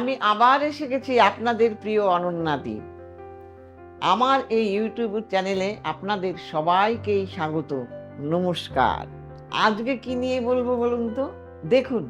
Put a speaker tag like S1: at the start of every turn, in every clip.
S1: আমি আবার এসে গেছি আপনাদের প্রিয় অনন্যাদি আমার এই ইউটিউব চ্যানেলে আপনাদের সবাইকেই স্বাগত, নমস্কার। আজকে কি নিয়ে বলব বলুন তো? দেখুন,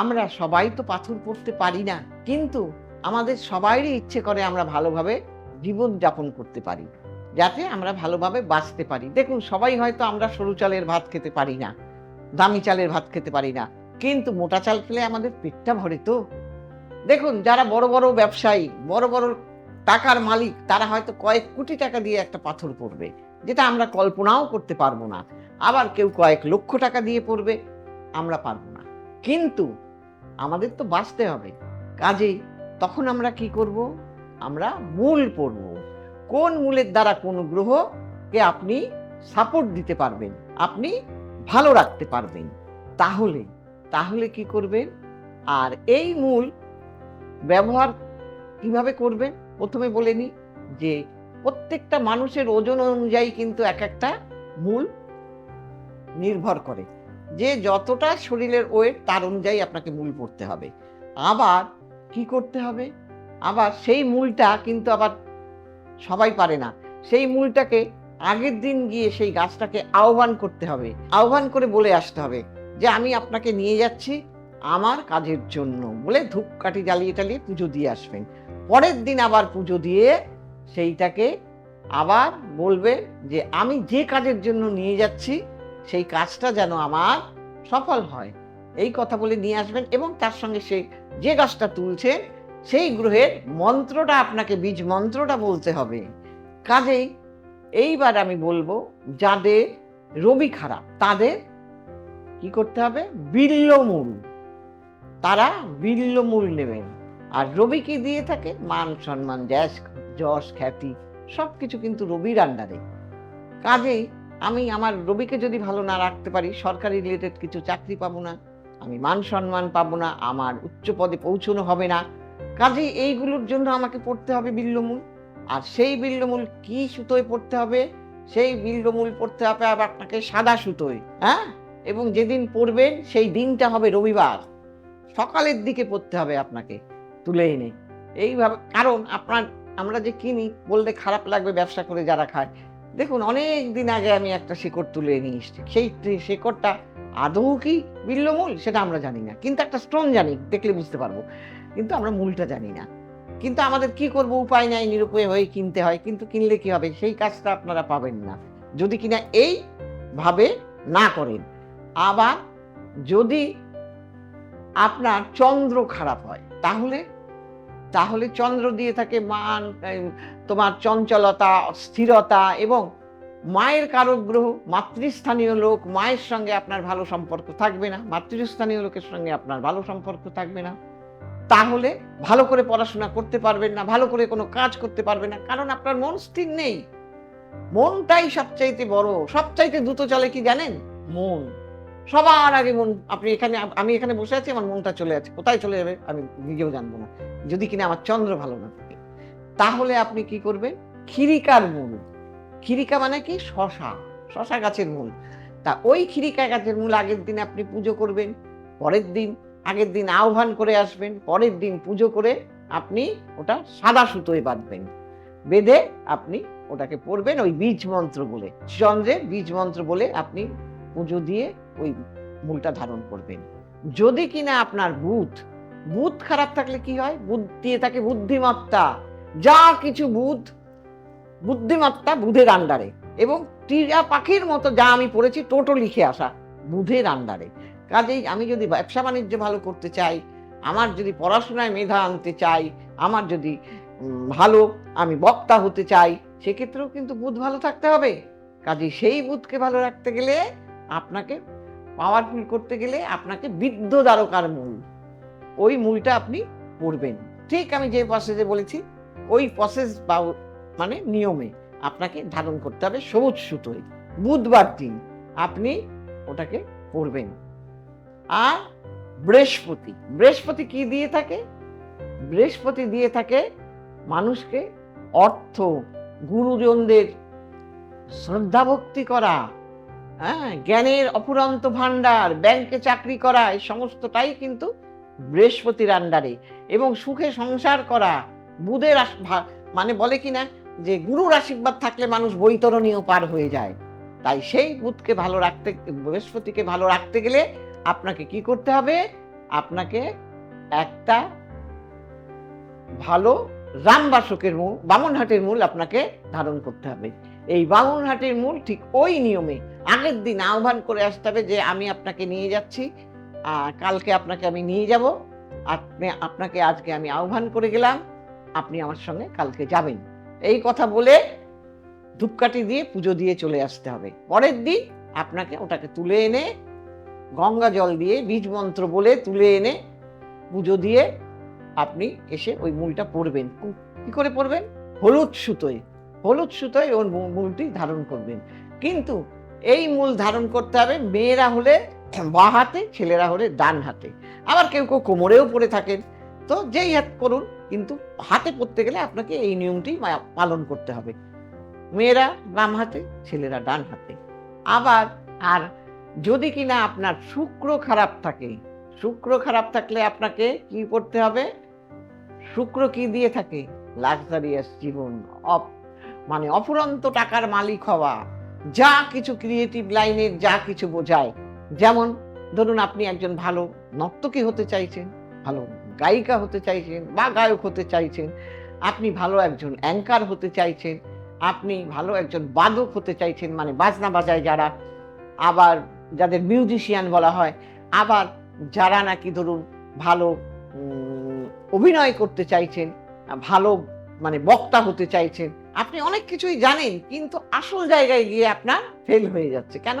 S1: আমরা সবাই তো পাথর পড়তে পারি না, কিন্তু আমাদের সবাইরই ইচ্ছে করে আমরা ভালোভাবে জীবন যাপন করতে পারি, যাতে আমরা ভালোভাবে বাঁচতে পারি। দেখুন, সবাই হয়তো আমরা সরু চালের ভাত খেতে পারি না, দামি চালের ভাত খেতে পারি না, কিন্তু মোটা চাল খেলে আমাদের পেটটা ভরে তো। দেখুন, যারা বড় বড় ব্যবসায়ী, বড় বড় টাকার মালিক, তারা হয়তো কয়েক কোটি টাকা দিয়ে একটা পাথর পড়বে, যেটা আমরা কল্পনাও করতে পারব না। আবার কেউ কয়েক লক্ষ টাকা দিয়ে পড়বে, আমরা পারব না। কিন্তু আমাদের তো বাঁচতে হবে। কাজেই তখন আমরা কি করব? আমরা মূল পড়ব। কোন মূলের দ্বারা কোন গ্রহকে আপনি সাপোর্ট দিতে পারবেন, আপনি ভালো রাখতে পারবেন, তাহলে তাহলে কি করবেন? আর এই মূল ব্যবহার কীভাবে করবেন প্রথমে বলে নিই যে, প্রত্যেকটা মানুষের ওজন অনুযায়ী কিন্তু এক একটা মূল নির্ভর করে। যে যতটা শরীরের ওয়েট তার অনুযায়ী আপনাকে মূল পড়তে হবে। আবার কি করতে হবে? আবার সেই মূলটা কিন্তু আবার সবাই পারে না। সেই মূলটাকে আগের দিন গিয়ে সেই গাছটাকে আহ্বান করতে হবে। আহ্বান করে বলে আসতে হবে যে, আমি আপনাকে নিয়ে যাচ্ছি আমার কাজের জন্য বলে ধূপকাঠি জ্বালিয়ে টালিয়ে পুজো দিয়ে আসবেন। পরের দিন আবার পুজো দিয়ে সেইটাকে আবার বলবে যে, আমি যে কাজের জন্য নিয়ে যাচ্ছি, সেই কাজটা যেন আমার সফল হয়। এই কথা বলে নিয়ে আসবেন এবং তার সঙ্গে সেই যে গাছটা তুলছে, সেই গ্রহের মন্ত্রটা আপনাকে, বীজ মন্ত্রটা বলতে হবে। কাজেই এইবার আমি বলব, যাদের রবি খারাপ, তাদের কি করতে হবে? বিল্লমূল তারা বিল্লমূল নেবেন। আর রবি কি দিয়ে থাকে মান সম্মান যশ যশ, খ্যাতি সব কিছু কিন্তু রবির আন্ডারে কাজেই আমি আমার রবিকে যদি ভালো না রাখতে পারি, সরকারি রিলেটেড কিছু চাকরি পাবো না, আমি মান সম্মান পাবো না, আমার উচ্চ পদে পৌঁছানো হবে না। কাজেই এইগুলোর জন্য আমাকে পড়তে হবে বিল্লমূল। আর সেই বিল্লমূল কি সুতোয় পড়তে হবে? সেই বিল্লমূল পড়তে হবে আপনাকে সাদা সুতোয় হ্যাঁ? এবং যেদিন পড়বেন সেই দিনটা হবে রবিবার। সকালের দিকে পড়তে হবে আপনাকে, তুলে এনে। এইভাবে কারণ আপনার, আমরা যে কিনি, বললে খারাপ লাগবে ব্যবসা করে যারা খায়। দেখুন, অনেক দিন আগে আমি একটা শিকড় তুলে নিয়ে এসেছি। সেই শিকড়টা আদৌ কি বিল্লমূল সেটা আমরা জানি না। কিন্তু একটা স্টোন জানি, দেখলে বুঝতে পারব। কিন্তু আমরা মূলটা জানি না। কিন্তু আমাদের কি করব? উপায় নাই, নিরুপায় হয়ে কিনতে হয়। কিন্তু কিনলে কি হবে? সেই কাজটা আপনারা পাবেন না। যদি কিনা এই ভাবে না করেন, আবার যদি আপনার চন্দ্র খারাপ হয়। তাহলে? তাহলে চন্দ্র দিয়ে থাকে মান তোমার চঞ্চলতা, স্থিরতা এবং মায়ের কারক গ্রহ মাতৃস্থানীয় লোক, মায়ের সঙ্গে আপনার ভালো সম্পর্ক থাকবে না, মাতৃস্থানীয় লোকের সঙ্গে আপনার ভালো সম্পর্ক থাকবে না। তাহলে ভালো করে পড়াশোনা করতে পারবেন না, ভালো করে কোনো কাজ করতে পারবেন না, কারণ আপনার মন স্থির নেই। মনটাই সবচাইতে বড়, সবচাইতে দ্রুত চলে কি জানেন? মন। সবার আগে মন, আপনি এখানে, আমি এখানে বসে আছি, আমার মনটা চলে আছে কোথায় চলে যাবে, আমি নিজেও জানব না। যদি কিনা আমার চন্দ্র ভালো না থাকে। তাহলে আপনি কি করবেন? খিরিকার মূল। খিরিকা মানে কি? শশা। শশা গাছের মূল। তা ওই খিরিকা গাছের মূল আগের দিন আপনি পুজো করবেন, পরের দিন, আগের দিন আহ্বান করে আসবেন, পরের দিন পুজো করে আপনি ওটা সাদা সুতোয় বাঁধবেন। বেঁধে আপনি ওটাকে পড়বেন ওই বীজ মন্ত্র বলে। চন্দ্রে বীজ মন্ত্র বলে আপনি পুজো দিয়ে ওই মূলটা ধারণ করবেন। যদি কিনা আপনার বুধ বুধ খারাপ থাকলে কি হয়? বুধ দিয়ে থাকে বুদ্ধিমত্তা। যা কিছু বুধ, বুদ্ধিমত্তা বুধের আন্ডারে এবং টিয়া পাখির মতো যা আমি পড়েছি টোটো লিখে আসা বুধের আন্ডারে কাজেই আমি যদি ব্যবসা বাণিজ্য ভালো করতে চাই, আমার যদি পড়াশোনায় মেধা আনতে চাই, আমার যদি ভালো আমি বক্তা হতে চাই, সেক্ষেত্রেও কিন্তু বুধ ভালো থাকতে হবে। কাজে সেই বুধকে ভালো রাখতে গেলে আপনাকে পাওয়ারফুল করতে গেলে আপনাকে বিদ্য দ্বারকার মূল। ওই মূলটা আপনি পড়বেন। ঠিক আমি যে প্রসেসে বলেছি, ওই প্রসেস বা মানে নিয়মে আপনাকে ধারণ করতে হবে সবুজ সুতোয়। বুধবার দিন আপনি ওটাকে পড়বেন। আর বৃহস্পতি বৃহস্পতি কি দিয়ে থাকে? বৃহস্পতি দিয়ে থাকে মানুষকে অর্থ, গুরুজনদের শ্রদ্ধা ভক্তি করা। হ্যাঁ জ্ঞানের অপুরন্ত ভান্ডার ব্যাংকে চাকরি করা, এই সমস্তটাই কিন্তু বৃহস্পতির আন্ডারে। এবং সুখে সংসার করা, বুধের মানে বলে কি না যে গুরুর আশীর্বাদ থাকলে মানুষ বৈতরণীয় পার হয়ে যায়। তাই সেই বুধকে ভালো রাখতে, বৃহস্পতিকে ভালো রাখতে গেলে আপনাকে কি করতে হবে? আপনাকে একটা ভালো রামবাসকের মূল, বামনহাটের মূল আপনাকে ধারণ করতে হবে। এই বামনহাটের মূল ঠিক ওই নিয়মে। আগের দিন আহ্বান করে আসতে হবে যে আমি আপনাকে নিয়ে যাচ্ছি আহ, কালকে আপনাকে আমি নিয়ে যাব। আপনি আপনাকে আজকে আমি আহ্বান করে গেলাম আপনি আমার সঙ্গে কালকে যাবেন। এই কথা বলে ধূপকাঠি দিয়ে পুজো দিয়ে চলে আসতে হবে। পরের দিন আপনাকে ওটাকে তুলে এনে গঙ্গা জল দিয়ে বীজ মন্ত্র বলে তুলে এনে পুজো দিয়ে আপনি এসে ওই মূলটা পরবেন। কু- করে পরবেন? হলুদ সুতোয়। হলুদ সুতোয় ওর মূলটি ধারণ করবেন। কিন্তু এই মূল ধারণ করতে হবে মেয়েরা হলে বা হাতে, ছেলেরা হলে ডান হাতে। আবার কেউ কেউ কোমরেও পড়ে থাকেন। তো যেই হাত করুন, কিন্তু হাতে পড়তে গেলে আপনাকে এই নিয়মটি পালন করতে হবে। মেয়েরা বাম হাতে, ছেলেরা ডান হাতে। আবার, আর যদি কিনা আপনার শুক্র খারাপ থাকে, শুক্র খারাপ থাকলে আপনাকে কি করতে হবে? শুক্র কি দিয়ে থাকে? লাক্সারিয়াস জীবন, অপ মানে অফুরন্ত টাকার মালিক হওয়া, যা কিছু ক্রিয়েটিভ লাইনের যা কিছু বোঝায়। যেমন, ধরুন আপনি একজন ভালো নর্তকী হতে চাইছেন, ভালো গায়িকা হতে চাইছেন বা গায়ক হতে চাইছেন, আপনি ভালো একজন অ্যাঙ্কার হতে চাইছেন, আপনি ভালো একজন বাদক হতে চাইছেন মানে বাজনা বাজায় যারা, আবার যাদের মিউজিশিয়ান বলা হয়, আবার যারা নাকি ধরুন ভালো অভিনয় করতে চাইছেন, ভালো মানে বক্তা হতে চাইছেন আপনি অনেক কিছুই জানেন, কিন্তু আসল জায়গায় গিয়ে আপনার ফেল হয়ে যাচ্ছে। কেন?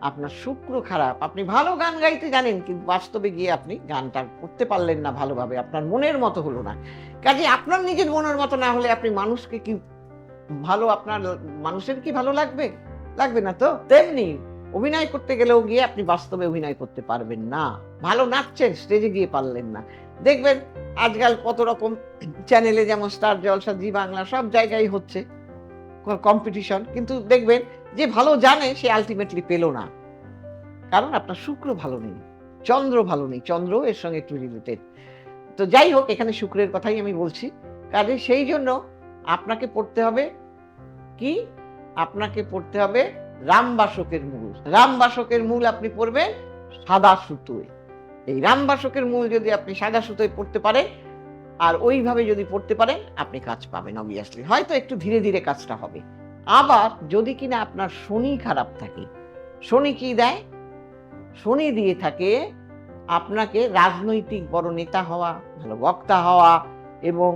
S1: আপনার শুক্র খারাপ। আপনি ভালো গান গাইতে জানেন, কিন্তু বাস্তবে গিয়ে আপনি গানটা করতে পারলেন না ভালোভাবে। আপনার মনের মতো হলো না। কাজে আপনার নিজের মনের মতো না হলে আপনি মানুষকে কি ভালো, আপনার মানুষের কি ভালো লাগবে? লাগবে না তো? তেমনি অভিনয় করতে গেলেও গিয়ে আপনি বাস্তবে অভিনয় করতে পারবেন না। ভালো নাচছেন স্টেজে গিয়ে পারলেন না। দেখবেন আজকাল কত রকম চ্যানেলে যেমন স্টার জলসা জি বাংলা সব জায়গায় হচ্ছে কম্পিটিশন কিন্তু দেখবেন যে ভালো জানে সে আলটিমেটলি পেল না। কারণ আপনার শুক্র ভালো নেই, চন্দ্র ভালো নেই চন্দ্র এর সঙ্গে একটু রিলেটেড তো যাই হোক, এখানে শুক্রের কথাই আমি বলছি। কাজে সেই জন্য আপনাকে পড়তে হবে কি? আপনাকে পড়তে হবে রামবাসকের মূল। রামবাসকের মূল আপনি পড়বেন সাদা সুতোয়। এই রামবাসকের মূল যদি আপনি সাদা সুতোয় পড়তে পারেন আর ওইভাবে যদি পড়তে পারেন আপনি কাজ পাবেন অবভিয়াসলি হয়তো একটু ধীরে ধীরে কাজটা হবে। আবার যদি কিনা আপনার শনি খারাপ থাকে, শনি কি দেয়? শনি দিয়ে থাকে আপনাকে রাজনৈতিক বড় নেতা হওয়া, ভালো বক্তা হওয়া এবং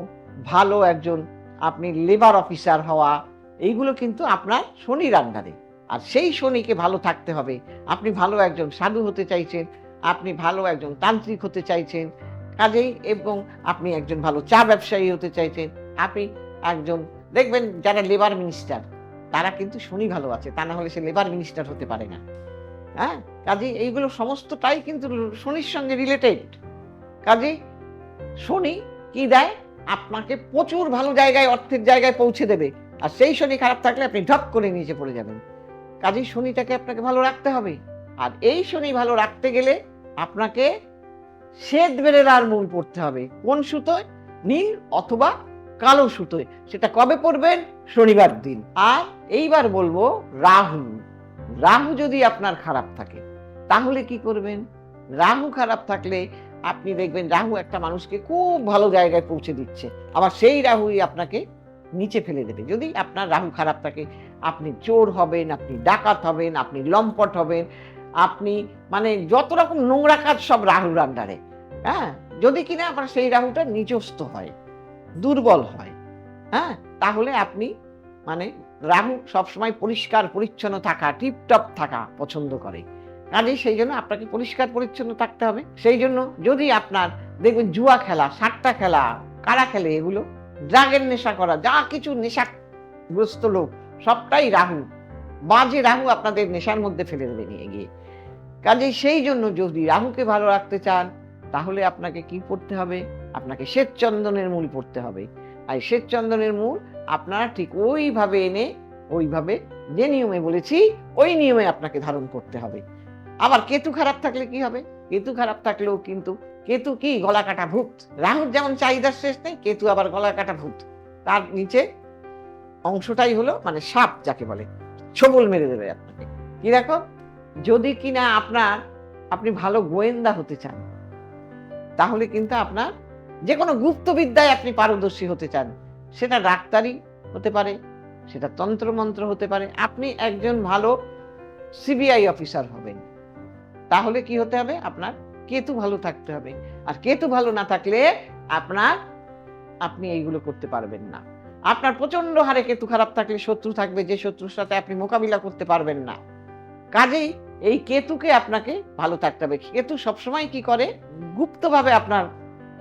S1: ভালো একজন আপনি লেবার অফিসার হওয়া, এইগুলো কিন্তু আপনার শনির আন্ডারে আর সেই শনিকে ভালো থাকতে হবে। আপনি ভালো একজন সাধু হতে চাইছেন আপনি ভালো একজন তান্ত্রিক হতে চাইছেন, কাজেই এবং আপনি একজন ভালো চা ব্যবসায়ী হতে চাইছেন, আপনি একজন, দেখবেন যারা লেবার মিনিস্টার তারা কিন্তু শনি ভালো আছে, তা না হলে সে লেবার মিনিস্টার হতে পারে না। হ্যাঁ? কাজেই এইগুলো সমস্তটাই কিন্তু শনির সঙ্গে রিলেটেড কাজেই শনি কি দেয়? আপনাকে প্রচুর ভালো জায়গায়, অর্থের জায়গায় পৌঁছে দেবে। আর সেই শনি খারাপ থাকলে আপনি ঢক করে নিচে পড়ে যাবেন। কাজেই শনিটাকে আপনাকে ভালো রাখতে হবে। আর এই শনি ভালো রাখতে গেলে আপনাকে শ্বেত বেরেলার মূল পড়তে হবে। কোন সুতোয়? নীল অথবা কালো সুতোয়। সেটা কবে পড়বেন? শনিবার দিন। আর এইবার বলব রাহু। রাহু যদি আপনার খারাপ থাকে, তাহলে কি করবেন? রাহু খারাপ থাকলে আপনি দেখবেন রাহু একটা মানুষকে খুব ভালো জায়গায় পৌঁছে দিচ্ছে। আবার সেই রাহুই আপনাকে নিচে ফেলে দেবে। যদি আপনার রাহু খারাপ থাকে, আপনি চোর হবেন, আপনি ডাকাত হবেন, আপনি লম্পট হবেন আপনি মানে যত রকম নোংরা কাজ সব রাহুর আন্ডারে হ্যাঁ? যদি কিনা আপনার সেই রাহুটা নিজস্ব হয়, দুর্বল হয় হ্যাঁ? তাহলে আপনি মানে রাহু সবসময় পরিষ্কার পরিচ্ছন্ন থাকা, টিপটপ থাকা পছন্দ করে। কাজে সেই জন্য আপনাকে পরিষ্কার পরিচ্ছন্ন থাকতে হবে। সেই জন্য যদি আপনার দেখবেন জুয়া খেলা, সাতটা খেলা, কারা খেলে এগুলো? ড্রাগের নেশা করা, যা কিছু নেশাগ্রস্ত লোক, সবটাই রাহু। বাজে রাহু আপনাদের নেশার মধ্যে ফেলে দেবে নিয়ে গিয়ে। কাজেই সেই জন্য যদি রাহুকে ভালো রাখতে চান, তাহলে আপনাকে কি পড়তে হবে? আপনাকে শ্বেত চন্দনের মূল পড়তে হবে। আর শ্বেত চন্দনের মূল আপনারা ঠিক ওইভাবে এনে, ওইভাবে যে নিয়মে বলেছি, ওই নিয়মে আপনাকে ধারণ করতে হবে। আবার কেতু খারাপ থাকলে কি হবে? কেতু খারাপ থাকলেও কিন্তু, কেতু কি গলা কাটা ভূত? রাহুর যেমন চাহিদার শেষ নেই, কেতু আবার গলা কাটা ভূত। তার নিচে অংশটাই হলো মানে সাপ যাকে বলে। ছবল মেরে দেবে আপনাকে। কি দেখো? যদি কিনা আপনার, আপনি ভালো গোয়েন্দা হতে চান, তাহলে কিন্তু আপনার যে কোনো গুপ্তবিদ্যায় আপনি পারদর্শী হতে চান। সেটা ডাক্তারি হতে পারে, সেটা তন্ত্রমন্ত্র হতে পারে। আপনি একজন ভালো সিবিআই অফিসার হবেন। তাহলে কি হতে হবে? আপনার কেতু ভালো থাকতে হবে। আর কেতু ভালো না থাকলে আপনার, আপনি এইগুলো করতে পারবেন না। আপনার প্রচণ্ড হারে কেতু খারাপ থাকলে শত্রু থাকবে, যে শত্রুর সাথে আপনি মোকাবিলা করতে পারবেন না। কাজেই এই কেতুকে আপনাকে ভালো থাকতে হবে। কেতু সবসময় কি করে? গুপ্তভাবে আপনার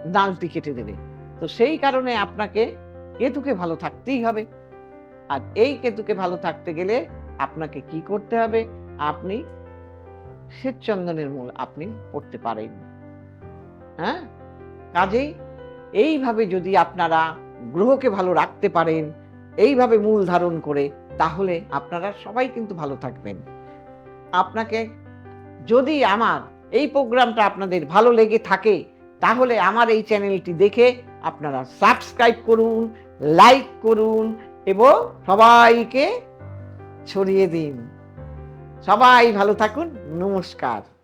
S1: নালটি কেটে দেবে। তো সেই কারণে আপনাকে কেতুকে ভালো থাকতেই হবে। আর এই কেতুকে ভালো থাকতে গেলে আপনাকে কি করতে হবে? আপনি শ্বেতচন্দনের মূল আপনি পড়তে পারেন। হ্যাঁ? কাজেই এইভাবে যদি আপনারা গ্রহকে ভালো রাখতে পারেন, এইভাবে মূল ধারণ করে, তাহলে আপনারা সবাই কিন্তু ভালো থাকবেন। আপনাকে যদি আমার এই প্রোগ্রামটা আপনাদের ভালো লেগে থাকে, তাহলে আমার এই চ্যানেলটি দেখে আপনারা সাবস্ক্রাইব করুন, লাইক করুন এবং সবাইকে ছড়িয়ে দিন। সবাই ভালো থাকুন, নমস্কার।